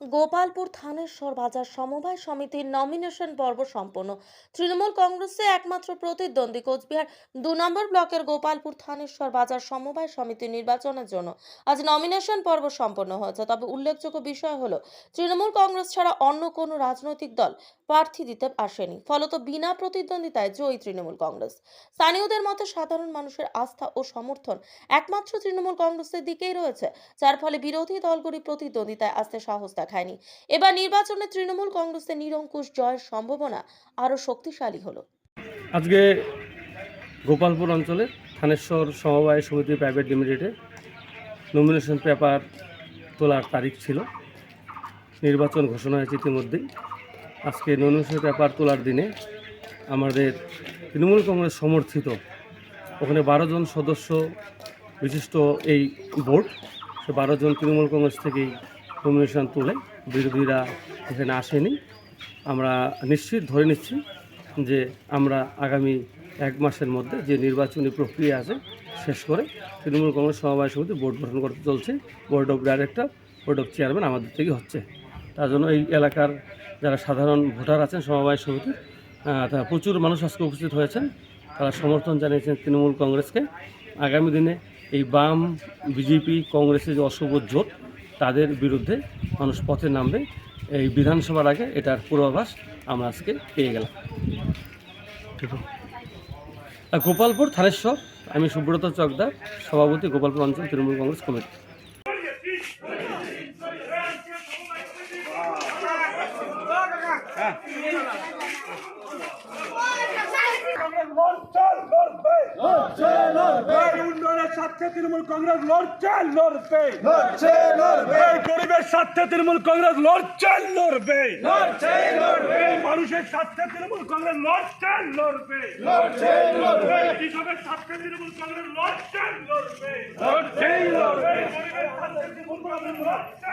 গোপালপুর থানেশ্বর বাজার সমবায় সমিতির নমিনেশন পর্ব সম্পন্ন। তৃণমূল কংগ্রেসে একমাত্র প্রতিদ্বন্দ্বী কোচবিহার দু নম্বর ব্লকের গোপালপুর থানেশ্বর বাজার সমবায় সমিতির নির্বাচনের জন্য। আজ নমিনেশন পর্ব সম্পন্ন হয়েছে, তবে উল্লেখযোগ্য বিষয় হলো, তৃণমূল কংগ্রেস ছাড়া অন্য কোনো রাজনৈতিক দল প্রার্থী দিতে আসেনি, ফলত বিনা প্রতিদ্বন্দ্বিতায় জয়ী তৃণমূল কংগ্রেস। স্থানীয়দের মতে সাধারণ মানুষের আস্থা ও সমর্থন একমাত্র তৃণমূল কংগ্রেসের দিকেই রয়েছে, যার ফলে বিরোধী দলগুলি প্রতিদ্বন্দ্বিতায় আসতে সাহস দেখায়নি এবার নির্বাচনে তৃণমূল কংগ্রেসের নিরঙ্কুশ জয়ের সম্ভাবনা আরও শক্তিশালী হলো। আজকে গোপালপুর অঞ্চলে থানেশ্বর সমবায় সমিতি প্রাইভেট লিমিটেডে নমিনেশন পেপার তোলার তারিখ ছিল। নির্বাচন ঘোষণা হয়েছে ইতিমধ্যেই। আজকে নমিনেশন পেপার তোলার দিনে আমাদের তৃণমূল কংগ্রেস সমর্থিত ওখানে বারো জন সদস্য বিশিষ্ট এই বোর্ড, সে বারো জন তৃণমূল কংগ্রেস থেকেই নমিনেশন তুলে বিরোধীরা এখানে আসেনি। আমরা নিশ্চিত ধরে নিচ্ছি যে আমরা আগামী এক মাসের মধ্যে যে নির্বাচনী প্রক্রিয়া আছে শেষ করে তৃণমূল কংগ্রেস সমবায় সমিতি বোর্ড গঠন করতে চলছে। Board of director board of chairman আমাদের থেকে হচ্ছে। তার জন্য এই এলাকার যারা সাধারণ ভোটার আছেন সমবায় সমিতির তারা প্রচুর মানুষ আজকে উপস্থিত হয়েছেন। তারা সমর্থন জানিয়েছেন তৃণমূল কংগ্রেসকে। আগামী দিনে এই বাম, বিজেপি, কংগ্রেসের যে অশুভ জোট তাদের বিরুদ্ধে মানুষ পথে নামবে। এই বিধানসভার আগে এটার পূর্বাভাস আমরা আজকে পেয়ে গেলাম। গোপালপুর থানেশ্বর আমি সুব্রত চকদার, সভাপতি গোপালপুর অঞ্চল তৃণমূল কংগ্রেস কমিটি। এই স্বার্থে তৃণমূল কংগ্রেস লড়ছে লড়বে। এই গরিবের স্বার্থে তৃণমূল কংগ্রেস লড়ছে লড়বে। এই মানুষের স্বার্থে তৃণমূল কংগ্রেস লড়ছে লড়বে। এই কৃষকের স্বার্থে তৃণমূল কংগ্রেস লড়ছে লড়বে। এই গরিবের স্বার্থে তৃণমূল কংগ্রেস লড়ছে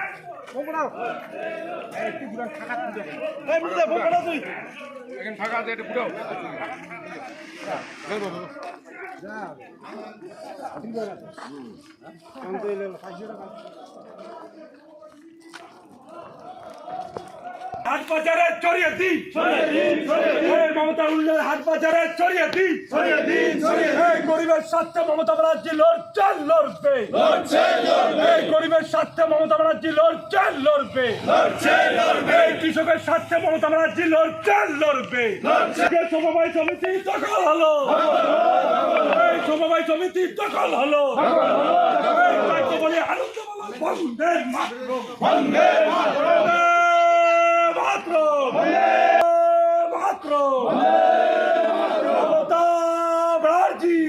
এই বুঝলে বোকড়া তুই। হাট বাজারে দিন এই মমতা উল্লের হাট বাজারে দিন এই গরিবের স্বার্থে মমতা ব্যানার্জি লড়ছে, লড়বে। গরিবের স্বার্থে মমতা ব্যানার্জি লড়ছে, লড়বে। কৃষকের স্বার্থে মমতা ব্যানার্জি লড়ছে, লড়বে। সমবায় সমিতি দখল হলো। সমবায় সমিতি দখল হলো। এই তাই তো বলে আনন্দ বলো বন্দে মাতরম। বন্দে মাতরম। মাতরম। মমতা ব্যানার্জি।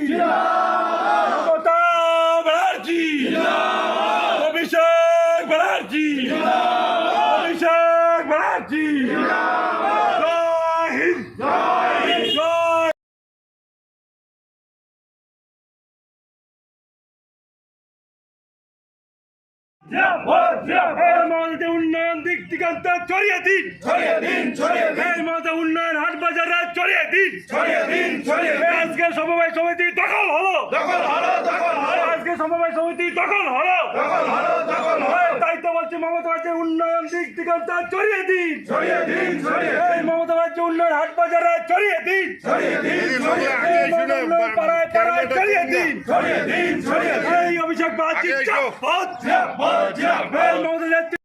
মমতা ব্যানার্জি। অভিষেক ব্যানার্জি। অভিষেক ব্যানার্জি। উন্নয়ন দিক দিগান্ত ছড়িয়ে দিন ছড়িয়ে দিন ছড়িয়ে দিন উন্নয়ন বাজারে ছড়িয়ে দিন। ছড়িয়ে দিন ছড়িয়ে আজকে সমবায় সমিতি দখল হলো। দখল হলো দখল হলো। আজকে সমবায় সমিতি দখল হলো। দখল হলো দখল হলো। তাই তো বলছি মমতা ব্যানার্জি উন্নয়ন দিক দিগন্ত ছড়িয়ে দিন। ছড়িয়ে দিন ছড়িয়ে এই মমতা ব্যানার্জি উন্নয়ন হাট বাজারে ছড়িয়ে দিন। ছড়িয়ে দিন ছড়িয়ে দিন। পাড়ায় পাড়ায় ছড়িয়ে দিন। ছড়িয়ে দিন ছড়িয়ে এই অভিষেক ব্যানার্জি চাপ হচ্ছে মমতা